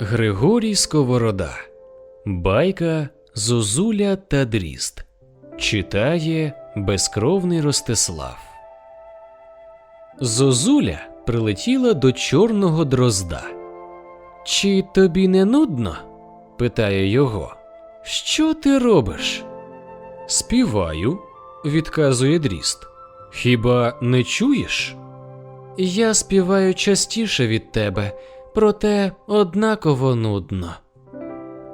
Григорій Сковорода. Байка Зозуля та Дріст. Читає безкровний Ростислав. Зозуля прилетіла до чорного дрозда. Чи тобі не нудно? питає його. Що ти робиш? Співаю, відказує дріст. Хіба не чуєш? Я співаю частіше від тебе, проте однаково нудно.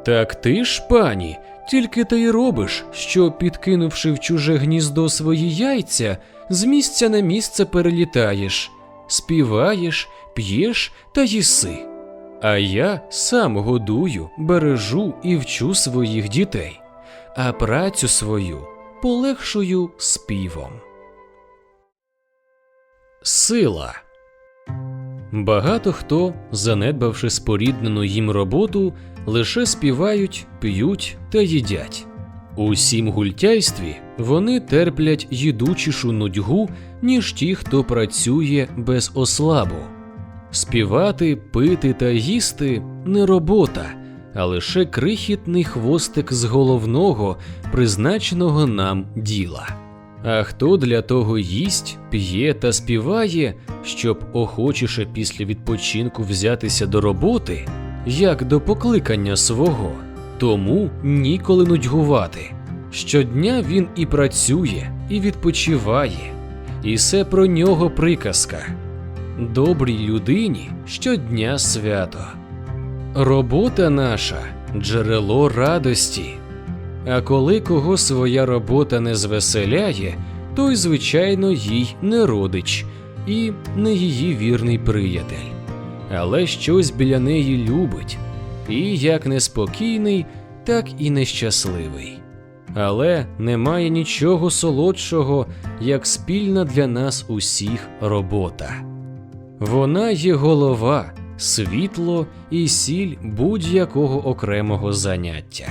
Так ти ж, пані, тільки ти й робиш, що, підкинувши в чуже гніздо свої яйця, з місця на місце перелітаєш, співаєш, п'єш та їси. А я сам годую, бережу і вчу своїх дітей, а працю свою полегшую співом. Сила. Багато хто, занедбавши споріднену їм роботу, лише співають, п'ють та їдять. У сім гультяйстві вони терплять їдучішу нудьгу, ніж ті, хто працює без ослабу. Співати, пити та їсти не робота, а лише крихітний хвостик з головного, призначеного нам діла. А хто для того їсть, п'є та співає, щоб охочіше після відпочинку взятися до роботи, як до покликання свого, тому ніколи нудьгувати. Щодня він і працює, і відпочиває, і все про нього приказка. Добрій людині щодня свято. Робота наша джерело радості. А коли кого своя робота не звеселяє, той, звичайно, їй не родич і не її вірний приятель. Але щось біля неї любить, і як неспокійний, так і нещасливий. Але немає нічого солодшого, як спільна для нас усіх робота. Вона є голова, світло і сіль будь-якого окремого заняття.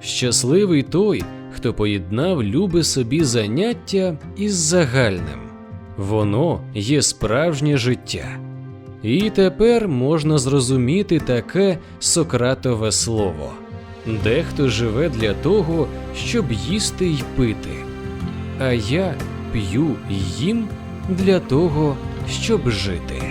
Щасливий той, хто поєднав любе собі заняття із загальним. Воно є справжнє життя. І тепер можна зрозуміти таке Сократове слово. Дехто живе для того, щоб їсти й пити, а я п'ю їм для того, щоб жити.